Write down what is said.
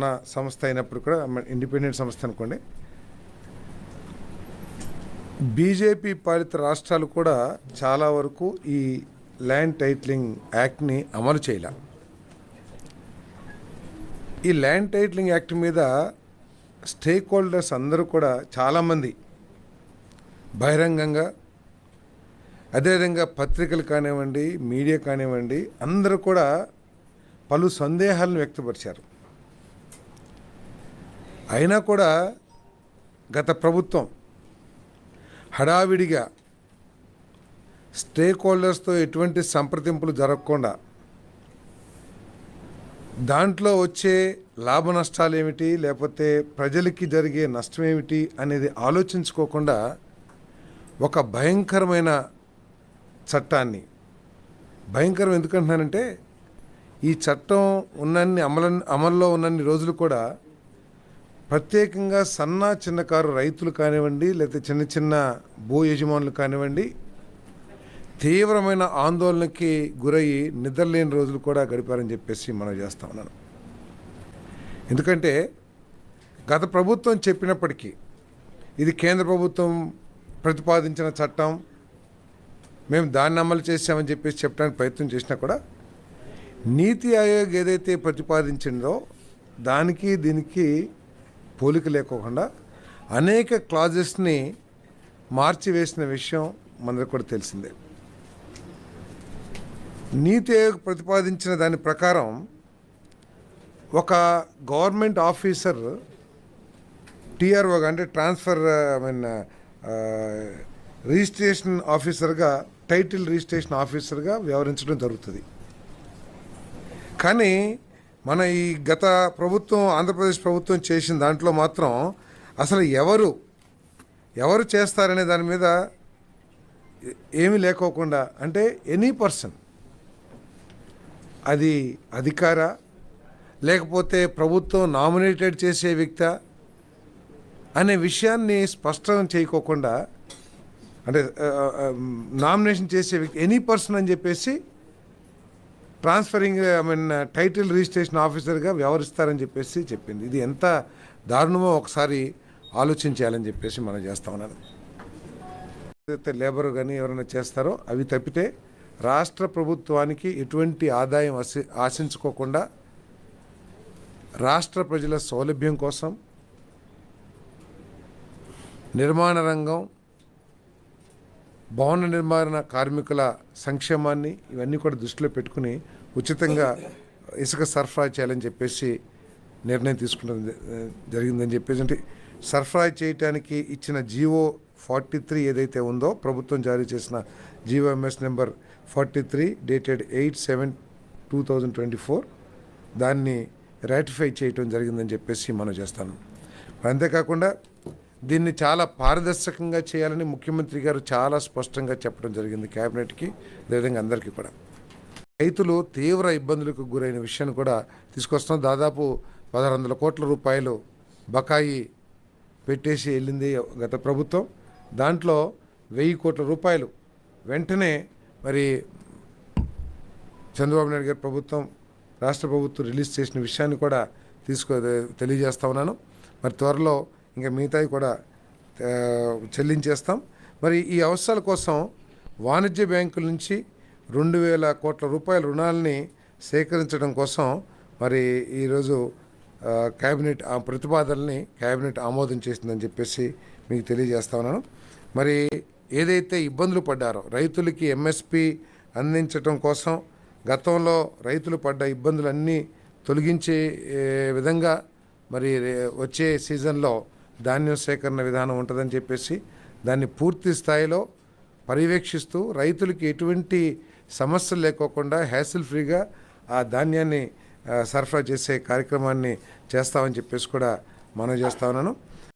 ఉన్న సంస్థ అయినప్పుడు కూడా ఇండిపెండెంట్ సంస్థ అనుకోండి. బీజేపీ పాలిత రాష్ట్రాలు కూడా చాలా వరకు ఈ ల్యాండ్ టైట్లింగ్ యాక్ట్ని అమలు చేయలే. ఈ ల్యాండ్ టైట్లింగ్ యాక్ట్ మీద స్టేక్ హోల్డర్స్ అందరూ కూడా చాలామంది బహిరంగంగా అదేవిధంగా పత్రికలు కానివ్వండి మీడియా కానివ్వండి అందరూ కూడా పలు సందేహాలను వ్యక్తపరిచారు. అయినా కూడా గత ప్రభుత్వం హడావిడిగా స్టేక్ హోల్డర్స్తో ఎటువంటి సంప్రదింపులు జరగకుండా దాంట్లో వచ్చే లాభ నష్టాలు ఏమిటి లేకపోతే ప్రజలకి జరిగే నష్టం ఏమిటి అనేది ఆలోచించుకోకుండా ఒక భయంకరమైన చట్టాన్ని భయంకరం ఎందుకంటున్నానంటే ఈ చట్టం ఉన్నన్ని అమల అమల్లో ఉన్నన్ని రోజులు కూడా ప్రత్యేకంగా సన్న చిన్నకారు రైతులు కానివ్వండి లేకపోతే చిన్న చిన్న భూ యజమానులు కానివ్వండి తీవ్రమైన ఆందోళనకి గురయ్యి నిద్రలేని రోజులు కూడా గడిపారని చెప్పేసి మనం చేస్తా ఉన్నాను. ఎందుకంటే గత ప్రభుత్వం చెప్పినప్పటికీ ఇది కేంద్ర ప్రభుత్వం ప్రతిపాదించిన చట్టం మేము దాన్ని అమలు చేసామని చెప్పేసి చెప్పడానికి ప్రయత్నం చేసినా కూడా నీతి ఆయోగ్ ఏదైతే ప్రతిపాదించిందో దానికి దీనికి పోలిక లేకోకుండా అనేక క్లాజెస్ని మార్చివేసిన విషయం మనకు కూడా తెలిసిందే. నీతి ఆయోగ్ ప్రతిపాదించిన దాని ప్రకారం ఒక గవర్నమెంట్ ఆఫీసర్ టీఆర్ఓ అంటే ట్రాన్స్ఫర్ ఐ మీన్ రిజిస్ట్రేషన్ ఆఫీసర్గా టైటిల్ రిజిస్ట్రేషన్ ఆఫీసర్గా వ్యవహరించడం జరుగుతుంది. కానీ మన ఈ గత ప్రభుత్వం ఆంధ్రప్రదేశ్ ప్రభుత్వం చేసిన దాంట్లో మాత్రం అసలు ఎవరు ఎవరు చేస్తారనే దాని మీద ఏమి లేకోకుండా అంటే ఎనీ పర్సన్ అది అధికార లేకపోతే ప్రభుత్వం నామినేటెడ్ చేసే వ్యక్త అనే విషయాన్ని స్పష్టం చేయకోకుండా అంటే నామినేషన్ చేసే వ్యక్తి ఎనీ పర్సన్ అని చెప్పేసి transferring I mean title registration ఆఫీసర్గా వ్యవహరిస్తారని చెప్పేసి చెప్పింది. ఇది ఎంత దారుణమో ఒకసారి ఆలోచించాలని చెప్పేసి మనం చేస్తా ఉన్నాను. ఏదైతే లేబర్ కానీ ఎవరైనా చేస్తారో అవి తప్పితే రాష్ట్ర ప్రభుత్వానికి ఎటువంటి ఆదాయం ఆశి ఆశించుకోకుండా రాష్ట్ర ప్రజల సౌలభ్యం కోసం నిర్మాణ రంగం భవన నిర్మాణ కార్మికుల సంక్షేమాన్ని ఇవన్నీ కూడా దృష్టిలో పెట్టుకుని ఉచితంగా ఇసుక సరఫరా చేయాలని చెప్పేసి నిర్ణయం తీసుకున్నది జరిగిందని చెప్పేసి అంటే సరఫరా చేయటానికి ఇచ్చిన జీవో ఫార్టీ త్రీ ఏదైతే ఉందో ప్రభుత్వం జారీ చేసిన GO MS number forty three dated eight seven two thousand twenty four దాన్ని రాటిఫై చేయటం జరిగిందని చెప్పేసి మనం చేస్తాను. అంతేకాకుండా దీన్ని చాలా పారదర్శకంగా చేయాలని ముఖ్యమంత్రి గారు చాలా స్పష్టంగా చెప్పడం జరిగింది కేబినెట్కి అదేవిధంగా అందరికీ కూడా. రైతులు తీవ్ర ఇబ్బందులకు గురైన విషయాన్ని కూడా తీసుకొస్తాం దాదాపు పదహారు వందల కోట్ల రూపాయలు బకాయి పెట్టేసి వెళ్ళింది గత ప్రభుత్వం. దాంట్లో వెయ్యి కోట్ల రూపాయలు వెంటనే మరి చంద్రబాబు నాయుడు గారి ప్రభుత్వం రాష్ట్ర ప్రభుత్వం రిలీజ్ చేసిన విషయాన్ని కూడా తీసుకో తెలియజేస్తా ఉన్నాను. మరి త్వరలో ఇంకా మిగతావి కూడా చెల్లించేస్తాం. మరి ఈ అవసరాల కోసం వాణిజ్య బ్యాంకుల నుంచి రెండు వేల కోట్ల రూపాయల రుణాలని సేకరించడం కోసం మరి ఈరోజు క్యాబినెట్ కేబినెట్ ఆ ప్రతిపాదనని కేబినెట్ ఆమోదం చేసిందని చెప్పేసి మీకు తెలియజేస్తా ఉన్నాను. మరి ఏదైతే ఇబ్బందులు పడ్డారో రైతులకి ఎంఎస్పి అందించడం కోసం గతంలో రైతులు పడ్డ ఇబ్బందులన్నీ తొలగించే విధంగా మరి వచ్చే సీజన్లో ధాన్యం సేకరణ విధానం ఉంటుందని చెప్పేసి దాన్ని పూర్తి స్థాయిలో పర్యవేక్షిస్తూ రైతులకి ఎటువంటి సమస్యలు లేకోకుండా హ్యాసిల్ ఫ్రీగా ఆ ధాన్యాన్ని సరఫరా చేసే కార్యక్రమాన్ని చేస్తామని చెప్పేసి కూడా మనం చేస్తా ఉన్నాను.